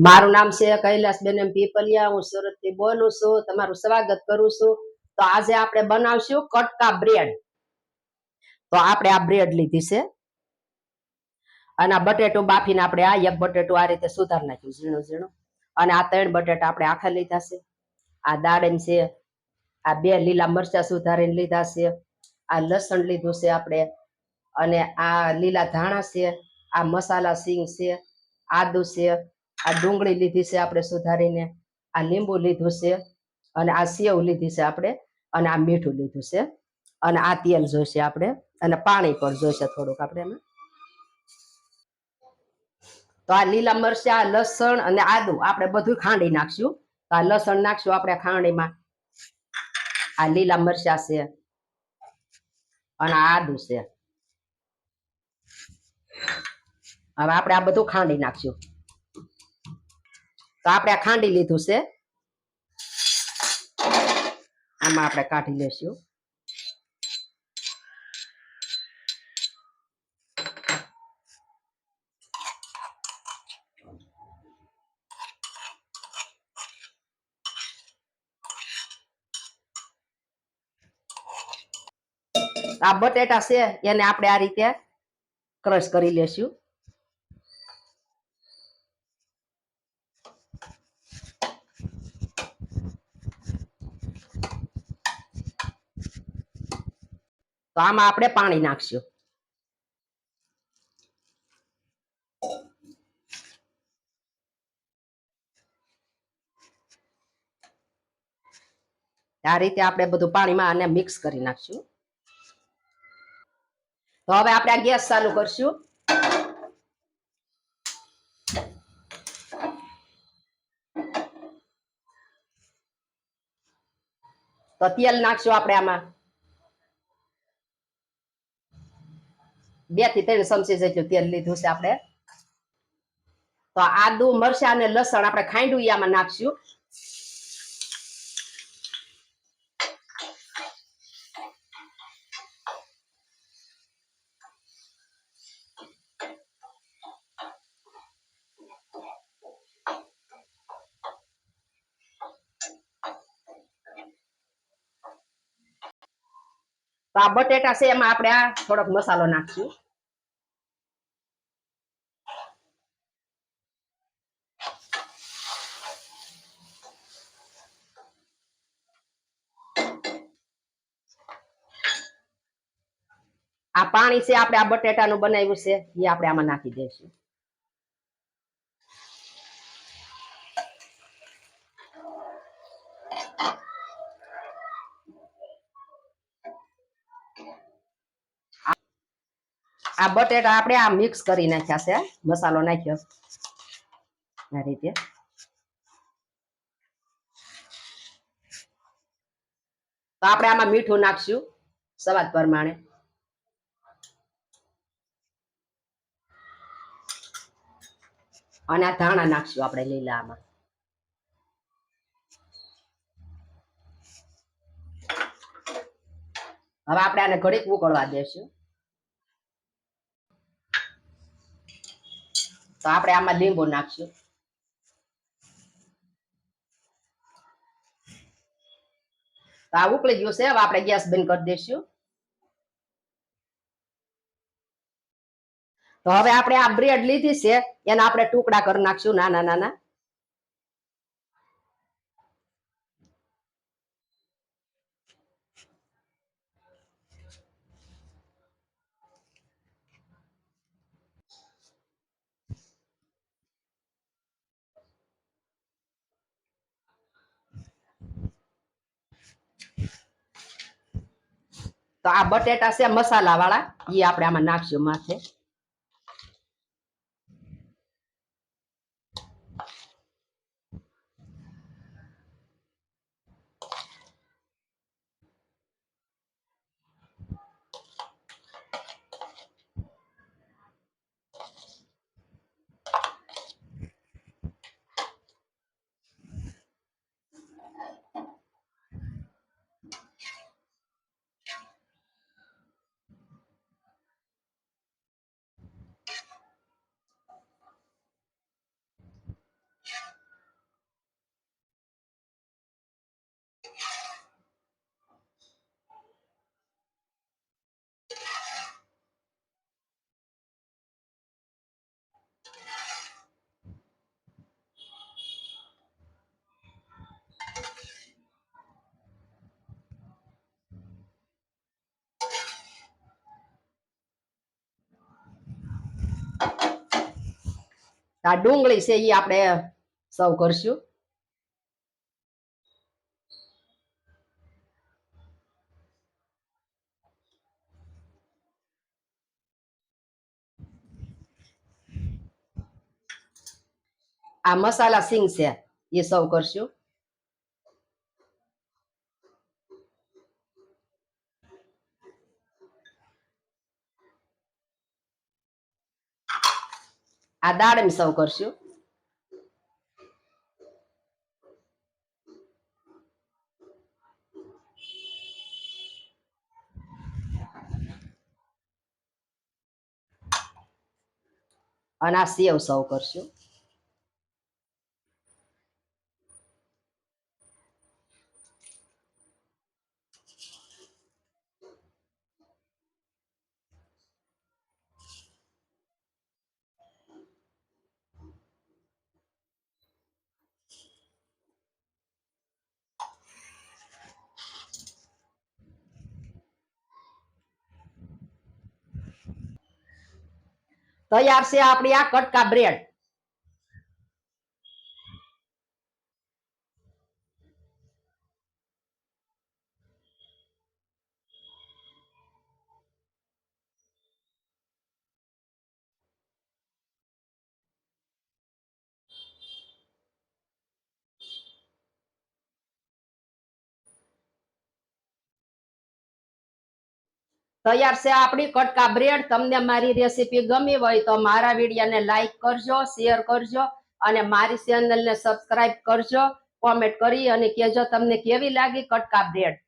મારું નામ છે કૈલાસબેન એમ પીપલિયા, હું સુરતથી બોલું છું, તમારું સ્વાગત કરું છું. તો આજે આપણે બનાવશું કટકા બ્રેડ. તો આપણે આ બ્રેડ લીધી છે. અને આ બટેટું બાફીને આપણે આ એક બટેટું આ રીતે સુધાર નાખ્યું, ઝીણું ઝીણું. અને આ ત્રણ બટેટા આપણે આખા લીધા છે. આ દાડમ છે, આ બે લીલા મરચા સુધારીને લીધા છે. આ લસણ લીધું છે આપણે. અને આ લીલા ધાણા છે, આ મસાલા સિંગ છે, આદુ છે આ ડુંગળી લીધી છે આપણે સુધારીને, આ લીંબુ લીધું છે અને આ સેવ લીધી છે આપણે અને આ મીઠું લીધું છે અને આ તેલ જોઈશે આપણે અને પાણી પણ જોઈશે થોડુંક આપણે એમાં. તો આ લીલા મરચા લસણ અને આદુ આપણે બધું ખાંડી નાખશું. તો આ લસણ નાખશું આપણે ખાંડીમાં. આ લીલા મરચા છે અને આ આદુ છે. હવે આપણે આ બધું ખાંડી નાખશું. તો આપણે ખાંડી લીધું છે. આમાં આપણે કાઢી લેશું. આ બટેટા છે, એને આપણે આ રીતે ક્રશ કરી લેશું. તો આમાં આપણે પાણી નાખશું. આ રીતે આપણે બધું પાણીમાં આને મિક્સ કરી નાખશું. તો હવે આપણે આ ગેસ ચાલુ કરશું. તો તેલ નાખશું આપણે આમાં. બેથી ત્રણ ચમચી જેટલું તેલ લીધું છે આપણે. તો આદુ મરચા અને લસણ આપણે ખાંડું આમાં નાખશું. તો આ બટેટા છે, એમાં આપણે આ થોડોક મસાલો નાખશું. આ પાણી છે, આપણે આ બટેટાનું બનાવ્યું છે, એ આપણે આમાં નાખી દઈશું. આ બટેટા આપણે આ મિક્સ કરી નાખ્યા છે મસાલો નાખ્યો. આ રીતે. તો આપણે આમાં મીઠું નાખશું, સ્વાદ પ્રમાણે. અને આ ધાણા નાખશું આપણે લીલા આમાં. હવે આપણે આને ઘડીક ઉકળવા દેશું. તો આપણે આમાં લીંબુ નાખશું. તો આ ઉકળી ગયું છે, હવે આપણે ગેસ બંધ કરી દઈશું. તો હવે આપણે આ બ્રેડ લીધી છે, એના આપણે ટુકડા કરી નાખશું, નાના નાના. તો આ બટેટા છે મસાલા વાળા એ આપણે આમાં નાખશું માથે. આ ડુંગળી છે એ આપણે સર્વ કરશું. આ મસાલા સિંગ છે એ સર્વ કરશું. આ દાડમ સર્વ કરશું. અને આ સેવ સર્વ કરશું. તૈયાર છે આપણી આ કટકા બ્રેડ તૈયાર છે આપણી કટકા બ્રેડ. તમને મારી રેસીપી ગમી હોય તો મારા વિડીયોને લાઈક કરજો શેર કરજો અને મારી ચેનલને સબસ્ક્રાઇબ કરજો. કોમેન્ટ કરી અને કહેજો તમને કેવી લાગી કટકા બ્રેડ.